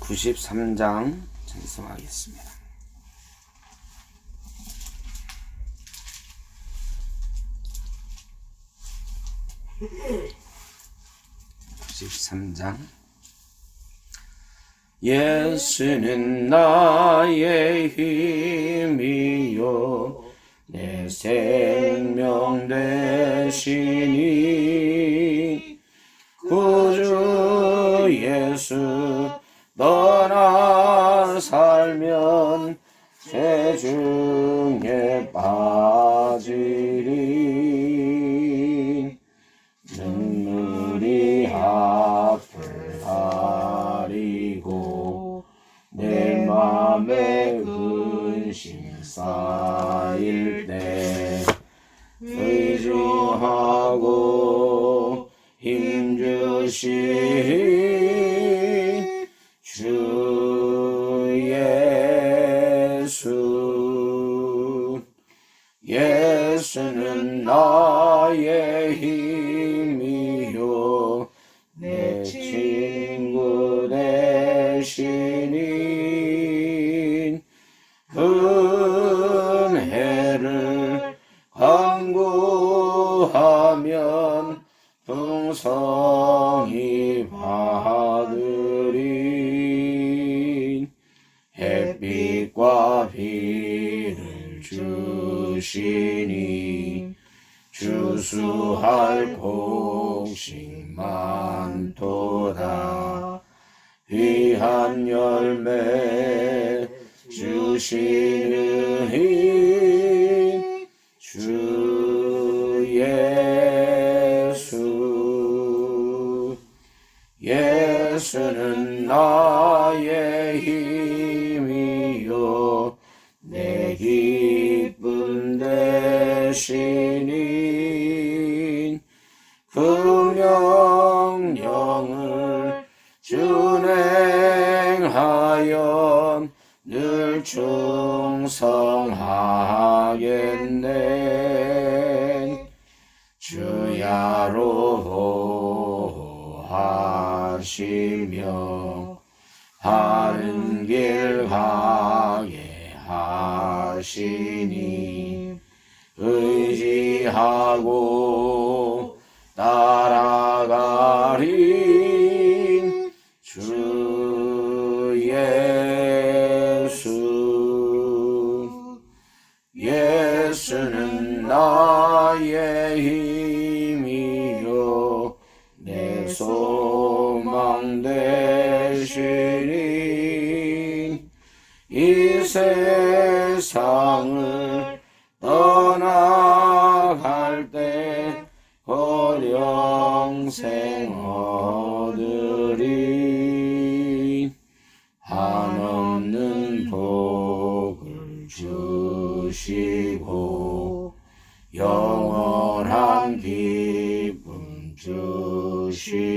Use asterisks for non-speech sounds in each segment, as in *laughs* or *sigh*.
93장 전송하겠습니다. (93장) 예수는 나의 힘이요 내 생명 되시니 구주 예수 떠나 살면 죄중에 빠지리. 눈물이 앞을 가리고 내 맘에 근심 쌓일 주 예수. 예수는 나의 힘 주시니 주수할 곡식 많도다. 귀한 열매 주시는 주 예수. 예수는 나의 힘 되시니 그 명령을 준행하여 늘 충성하겠네. 주야로 하시며 바른 길 가게 하시니 의지하고 따라가리 주 예수. 예수는 나의 힘이요. 내 소망 되시니 이 세상을 영생 얻으리. 한없는 복을 주시고 영원한 기쁨 주시니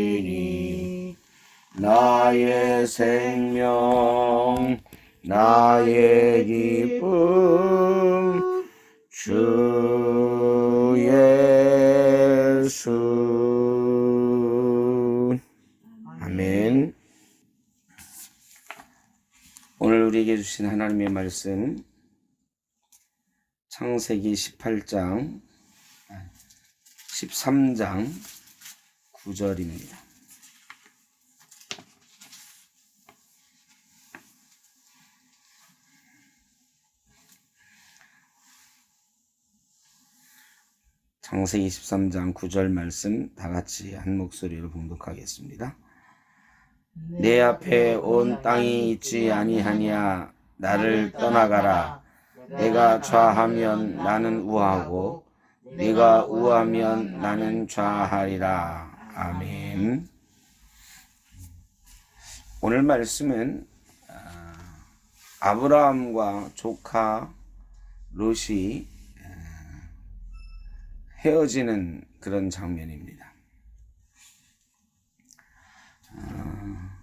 나의 생명 나의 기쁨 주 예수 우리에게 주신 하나님의 말씀 창세기 18장 13장 9절입니다. 창세기 13장 9절 말씀 다 같이 한 목소리로 봉독하겠습니다. 내 앞에 온 땅이 있지 아니하냐 나를 떠나가라 내가 좌하면 나는 우하고 네가 우하면 나는 좌하리라 아멘. 오늘 말씀은 아, 아브라함과 조카 롯이 아, 헤어지는 그런 장면입니다. 아,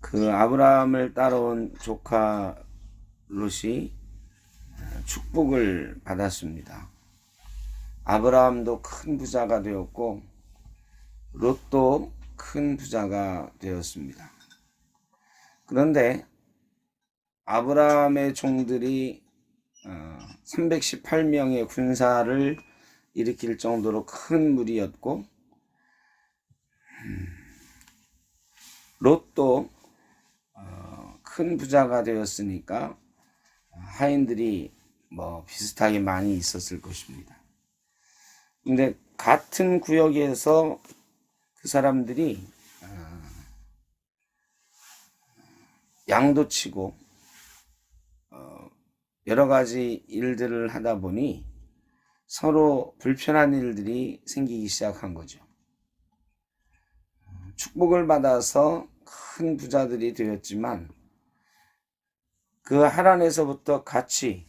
그 아브라함을 따라온 조카 롯이 축복을 받았습니다. 아브라함도 큰 부자가 되었고 롯도 큰 부자가 되었습니다. 그런데 아브라함의 종들이 318명의 군사를 일으킬 정도로 큰 무리였고 음, 롯도 어, 큰 부자가 되었으니까 하인들이 뭐 비슷하게 많이 있었을 것입니다. 근데 같은 구역에서 그 사람들이 어, 양도 치고 어, 여러 가지 일들을 하다 보니 서로 불편한 일들이 생기기 시작한 거죠. 축복을 받아서 큰 부자들이 되었지만 그 하란에서부터 같이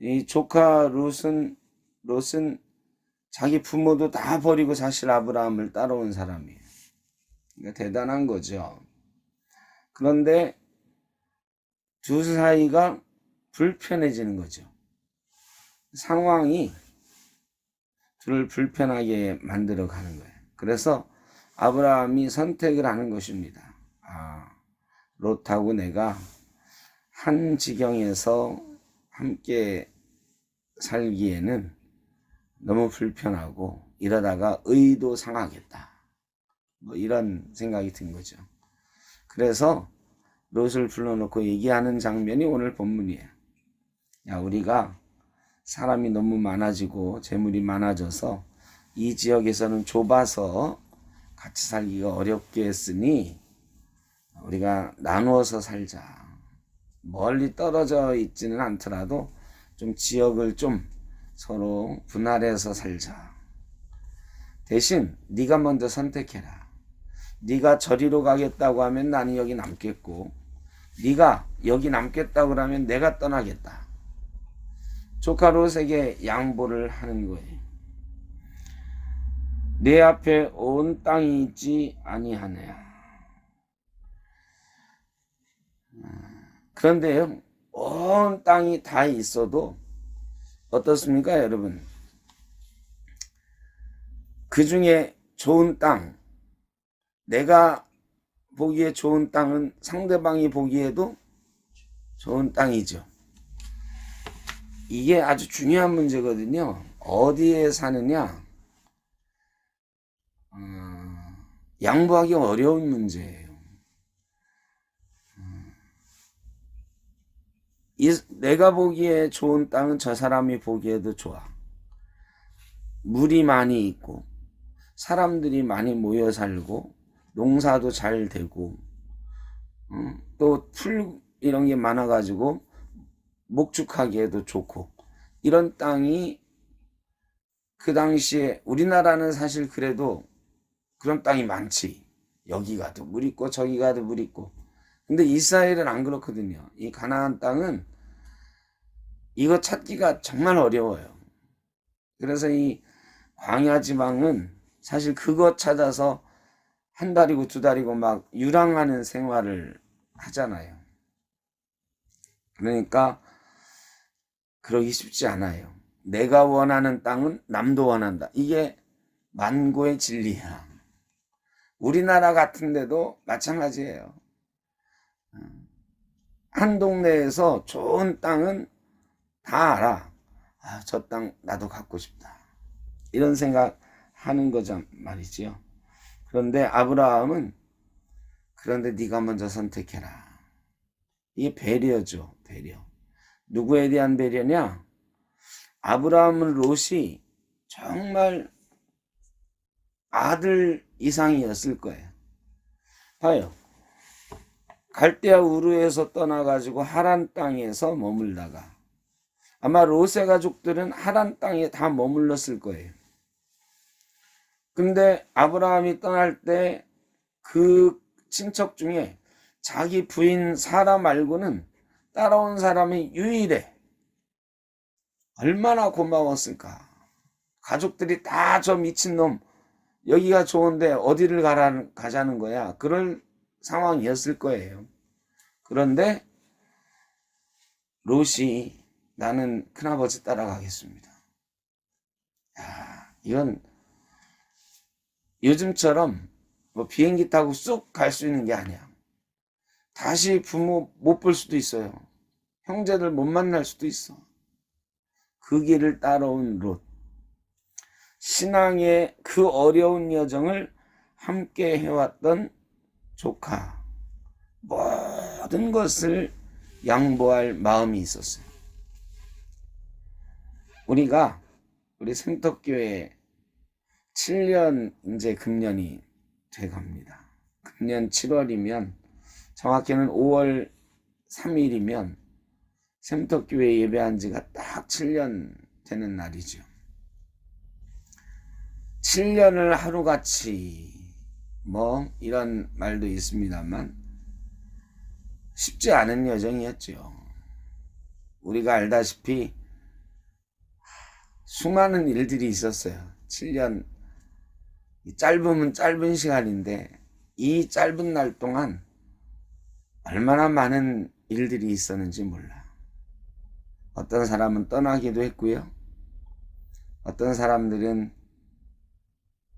이 조카 롯은 롯은 자기 부모도 다 버리고 사실 아브라함을 따라온 사람이에요. 그러니까 대단한 거죠. 그런데 두 사이가 불편해지는 거죠. 상황이 둘을 불편하게 만들어 가는 거예요. 그래서 아브라함이 선택을 하는 것입니다. 아, 롯하고 내가 한 지경에서 함께 살기에는 너무 불편하고 이러다가 의도 상하겠다. 뭐 이런 생각이 든 거죠. 그래서 롯을 불러놓고 얘기하는 장면이 오늘 본문이에요. 야, 우리가 사람이 너무 많아지고 재물이 많아져서 이 지역에서는 좁아서 같이 살기가 어렵게 했으니 우리가 나누어서 살자. 멀리 떨어져 있지는 않더라도 좀 지역을 좀 서로 분할해서 살자. 대신 네가 먼저 선택해라. 네가 저리로 가겠다고 하면 나는 여기 남겠고 네가 여기 남겠다고 그러면 내가 떠나겠다. 조카 롯에게 양보를 하는 거예요. 내 앞에 온 땅이 있지 아니하네요. 그런데 온 땅이 다 있어도 어떻습니까, 여러분? 그 중에 좋은 땅, 내가 보기에 좋은 땅은 상대방이 보기에도 좋은 땅이죠. 이게 아주 중요한 문제거든요. 어디에 사느냐? 양보하기 어려운 문제예요. 이, 내가 보기에 좋은 땅은 저 사람이 보기에도 좋아. 물이 많이 있고, 사람들이 많이 모여 살고, 농사도 잘 되고, 음, 또풀 이런 게 많아가지고, 목축하기에도 좋고, 이런 땅이 그 당시에 우리나라는 사실 그래도 그런 땅이 많지. 여기 가도 물 있고 저기 가도 물 있고. 근데 이스라엘은 안 그렇거든요. 이 가나안 땅은 이거 찾기가 정말 어려워요. 그래서 이 광야 지방은 사실 그거 찾아서 한 달이고 두 달이고 막 유랑하는 생활을 하잖아요. 그러니까 그러기 쉽지 않아요. 내가 원하는 땅은 남도 원한다. 이게 만고의 진리야. 우리나라 같은데도 마찬가지예요. 한 동네에서 좋은 땅은 다 알아. 아, 저 땅 나도 갖고 싶다. 이런 생각 하는 거죠 말이지요. 그런데 아브라함은 그런데 네가 먼저 선택해라. 이게 배려죠, 배려. 누구에 대한 배려냐? 아브라함은 롯이 정말 아들 이상이었을 거예요. 봐요. 갈대아 우르에서 떠나가지고 하란 땅에서 머물다가 아마 롯의 가족들은 하란 땅에 다 머물렀을 거예요. 근데 아브라함이 떠날 때 그 친척 중에 자기 부인 사라 말고는 따라온 사람이 유일해. 얼마나 고마웠을까. 가족들이 다 저 미친놈, 여기가 좋은데 어디를 가라, 가자는 거야. 그럴 상황이었을 거예요. 그런데 롯이 나는 큰아버지 따라가겠습니다. 야, 이건 요즘처럼 뭐 비행기 타고 쑥 갈 수 있는 게 아니야. 다시 부모 못 볼 수도 있어요. 형제들 못 만날 수도 있어. 그 길을 따라온 롯. 신앙의 그 어려운 여정을 함께 해왔던 조카. 모든 것을 양보할 마음이 있었어요. 우리가 우리 생덕교회 7년 이제 금년이 돼 갑니다. 금년 7월이면 정확히는 5월 3일이면 샘덕교회 예배한 지가 딱 7년 되는 날이죠. 7년을 하루같이 뭐 이런 말도 있습니다만 쉽지 않은 여정이었죠. 우리가 알다시피 수많은 일들이 있었어요. 7년 짧으면 짧은 시간인데 이 짧은 날 동안 얼마나 많은 일들이 있었는지 몰라. 어떤 사람은 떠나기도 했고요. 어떤 사람들은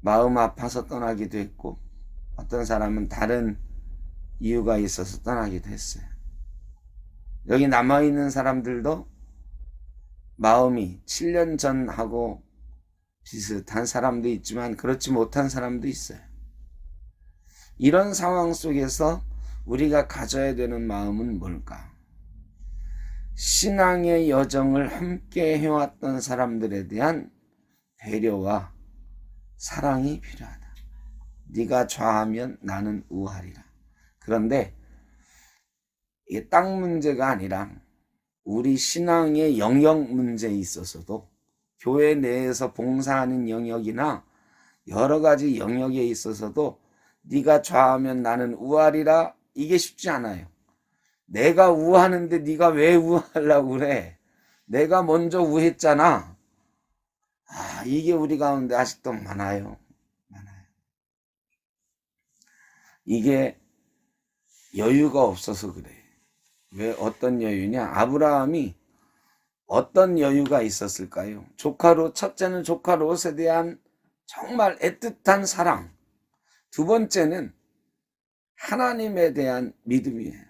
마음 아파서 떠나기도 했고, 어떤 사람은 다른 이유가 있어서 떠나기도 했어요. 여기 남아있는 사람들도 마음이 7년 전하고 비슷한 사람도 있지만 그렇지 못한 사람도 있어요. 이런 상황 속에서 우리가 가져야 되는 마음은 뭘까? 신앙의 여정을 함께 해왔던 사람들에 대한 배려와 사랑이 필요하다. 네가 좌하면 나는 우하리라. 그런데 이게 땅 문제가 아니라 우리 신앙의 영역 문제에 있어서도 교회 내에서 봉사하는 영역이나 여러 가지 영역에 있어서도 네가 좌하면 나는 우하리라 이게 쉽지 않아요. 내가 우하는데 네가 왜 우하려고 그래? 내가 먼저 우했잖아. 아, 이게 우리 가운데 아직도 많아요. 많아요. 이게 여유가 없어서 그래. 왜 어떤 여유냐? 아브라함이 어떤 여유가 있었을까요? 조카로 첫째는 조카 롯에 대한 정말 애틋한 사랑. 두 번째는 하나님에 대한 믿음이에요.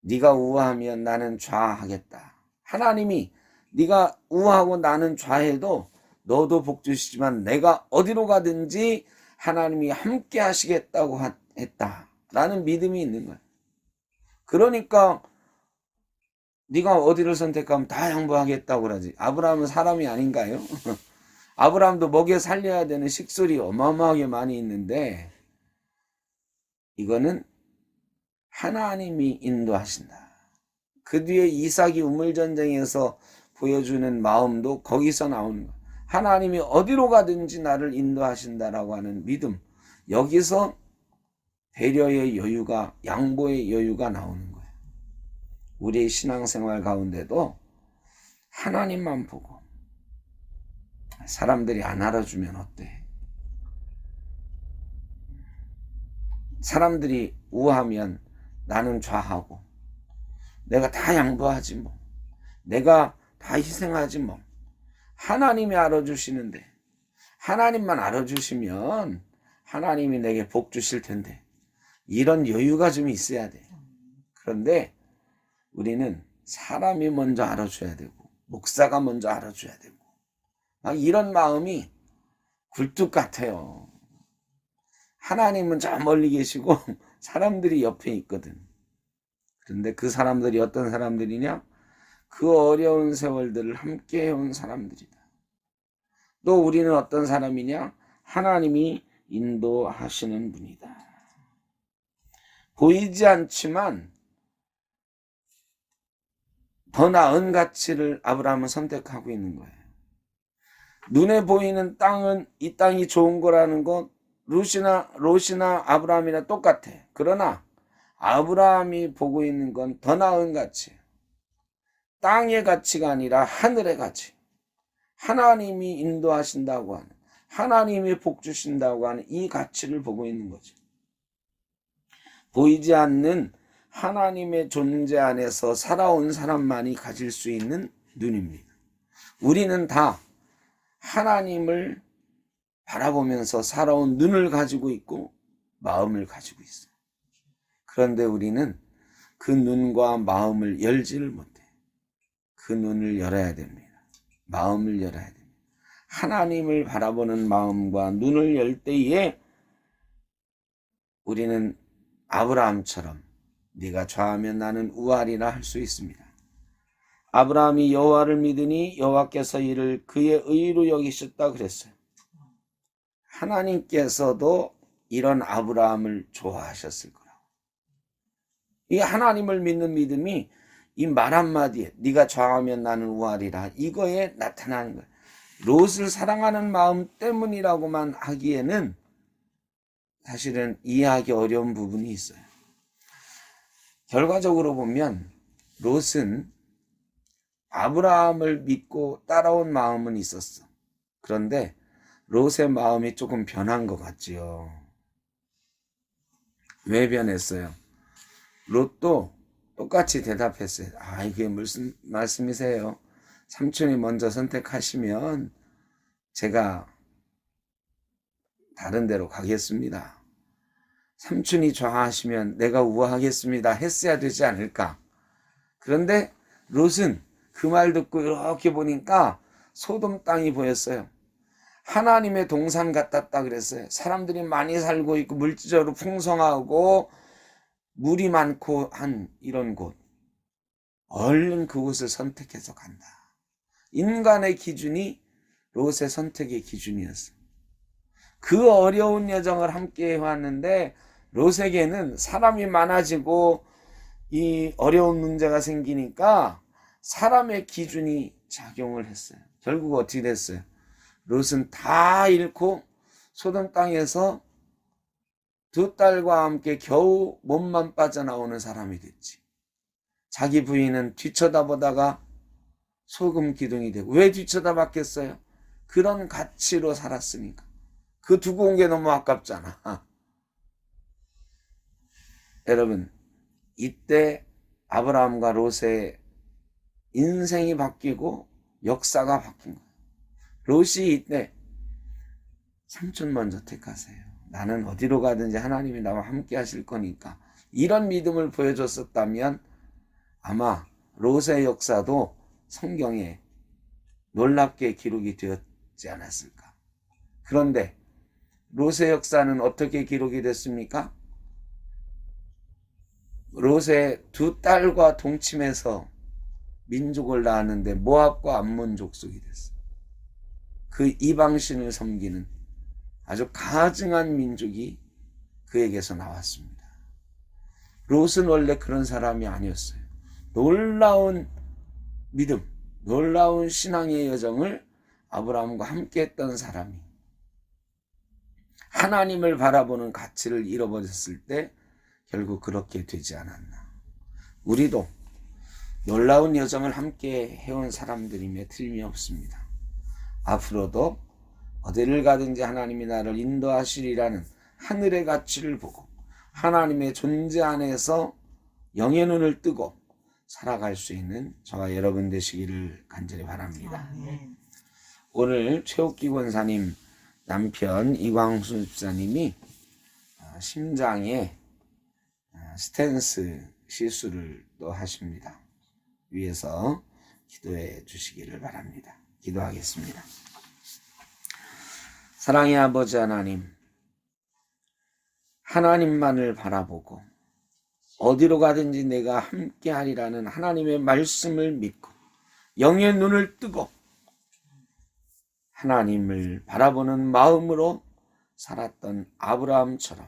네가 우하면 나는 좌하겠다. 하나님이 네가 우하고 나는 좌해도 너도 복 주시지만 내가 어디로 가든지 하나님이 함께 하시겠다고 했다. 라는 믿음이 있는 거야. 그러니까 네가 어디를 선택하면 다 양보하겠다고 그러지. 아브라함은 사람이 아닌가요? *laughs* 아브라함도 먹여 살려야 되는 식솔이 어마어마하게 많이 있는데 이거는 하나님이 인도하신다. 그 뒤에 이삭이 우물전쟁에서 보여주는 마음도 거기서 나오는 거야. 하나님이 어디로 가든지 나를 인도하신다라고 하는 믿음. 여기서 배려의 여유가, 양보의 여유가 나오는 거예요. 우리의 신앙생활 가운데도 하나님만 보고 사람들이 안 알아주면 어때? 사람들이 우하면 나는 좌하고 내가 다 양보하지 뭐. 내가 다 희생하지 뭐. 하나님이 알아주시는데 하나님만 알아주시면 하나님이 내게 복 주실 텐데 이런 여유가 좀 있어야 돼. 그런데 우리는 사람이 먼저 알아줘야 되고 목사가 먼저 알아줘야 되고 막 이런 마음이 굴뚝 같아요. 하나님은 저 멀리 계시고 *laughs* 사람들이 옆에 있거든. 그런데 그 사람들이 어떤 사람들이냐? 그 어려운 세월들을 함께 해온 사람들이다. 또 우리는 어떤 사람이냐? 하나님이 인도하시는 분이다. 보이지 않지만 더 나은 가치를 아브라함은 선택하고 있는 거예요. 눈에 보이는 땅은 이 땅이 좋은 거라는 것 루시나 롯이나 아브라함이나 똑같아. 그러나 아브라함이 보고 있는 건 더 나은 가치. 땅의 가치가 아니라 하늘의 가치. 하나님이 인도하신다고 하는 하나님이 복 주신다고 하는 이 가치를 보고 있는 거죠. 보이지 않는 하나님의 존재 안에서 살아온 사람만이 가질 수 있는 눈입니다. 우리는 다 하나님을 바라보면서 살아온 눈을 가지고 있고 마음을 가지고 있어요. 그런데 우리는 그 눈과 마음을 열지를 못해. 그 눈을 열어야 됩니다. 마음을 열어야 됩니다. 하나님을 바라보는 마음과 눈을 열 때에 우리는 아브라함처럼 네가 좌하면 나는 우하리라 할 수 있습니다. 아브라함이 여호와를 믿으니 여호와께서 이를 그의 의로 여기셨다 그랬어요. 하나님께서도 이런 아브라함을 좋아하셨을 거라고. 이 하나님을 믿는 믿음이 이 말 한마디에 네가 좌하면 나는 우하리라 이거에 나타나는 거예요. 롯을 사랑하는 마음 때문이라고만 하기에는 사실은 이해하기 어려운 부분이 있어요. 결과적으로 보면 롯은 아브라함을 믿고 따라온 마음은 있었어. 그런데 롯의 마음이 조금 변한 것 같지요. 왜 변했어요? 롯도 똑같이 대답했어요. 아, 이게 무슨 말씀이세요? 삼촌이 먼저 선택하시면 제가 다른 데로 가겠습니다. 삼촌이 좌하시면 내가 우하하겠습니다. 했어야 되지 않을까? 그런데 롯은 그 말 듣고 이렇게 보니까 소돔 땅이 보였어요. 하나님의 동산 같았다 그랬어요. 사람들이 많이 살고 있고 물질적으로 풍성하고 물이 많고 한 이런 곳. 얼른 그곳을 선택해서 간다. 인간의 기준이 롯의 선택의 기준이었어. 그 어려운 여정을 함께 해왔는데 롯에게는 사람이 많아지고 이 어려운 문제가 생기니까 사람의 기준이 작용을 했어요. 결국 어떻게 됐어요? 롯은 다 잃고 소돔 땅에서 두 딸과 함께 겨우 몸만 빠져나오는 사람이 됐지. 자기 부인은 뒤쳐다보다가 소금 기둥이 되고 왜 뒤쳐다봤겠어요? 그런 가치로 살았으니까. 그 두고 온 게 너무 아깝잖아. *laughs* 여러분, 이때 아브라함과 롯의 인생이 바뀌고 역사가 바뀐 거예요. 롯이 이때 삼촌 먼저 택하세요. 나는 어디로 가든지 하나님이 나와 함께 하실 거니까. 이런 믿음을 보여줬었다면 아마 롯의 역사도 성경에 놀랍게 기록이 되었지 않았을까. 그런데 롯의 역사는 어떻게 기록이 됐습니까? 롯의 두 딸과 동침해서 민족을 낳았는데 모압과 암몬 족속이 됐어. 그 이방신을 섬기는 아주 가증한 민족이 그에게서 나왔습니다. 롯은 원래 그런 사람이 아니었어요. 놀라운 믿음, 놀라운 신앙의 여정을 아브라함과 함께 했던 사람이 하나님을 바라보는 가치를 잃어버렸을 때 결국 그렇게 되지 않았나. 우리도 놀라운 여정을 함께 해온 사람들임에 틀림이 없습니다. 앞으로도 어디를 가든지 하나님이 나를 인도하시리라는 하늘의 가치를 보고 하나님의 존재 안에서 영의 눈을 뜨고 살아갈 수 있는 저와 여러분 되시기를 간절히 바랍니다. 오늘 최옥기 권사님 남편 이광수 집사님이 아, 심장에 아, 스탠스 시술을 또 하십니다. 위에서 기도해 주시기를 바랍니다. 기도하겠습니다. 사랑의 아버지 하나님, 하나님만을 바라보고 어디로 가든지 내가 함께 하리라는 하나님의 말씀을 믿고 영의 눈을 뜨고 하나님을 바라보는 마음으로 살았던 아브라함처럼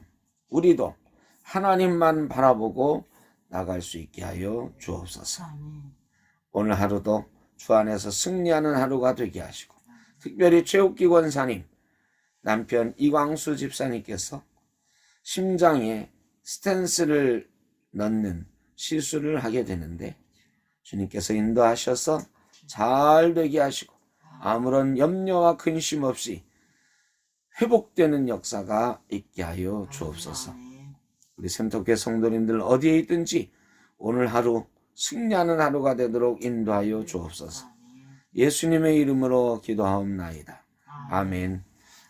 우리도 하나님만 바라보고 나갈 수 있게 하여 주옵소서. 오늘 하루도 주 안에서 승리하는 하루가 되게 하시고 특별히 최욱기 권사님 남편 이광수 집사님께서 심장에 스탠스를 넣는 시술을 하게 되는데 주님께서 인도하셔서 잘 되게 하시고 아무런 염려와 근심 없이 회복되는 역사가 있게 하여 주옵소서. 아멘. 우리 샘터교 성도님들 어디에 있든지 오늘 하루 승리하는 하루가 되도록 인도하여 주옵소서. 아멘. 예수님의 이름으로 기도하옵나이다. 아멘.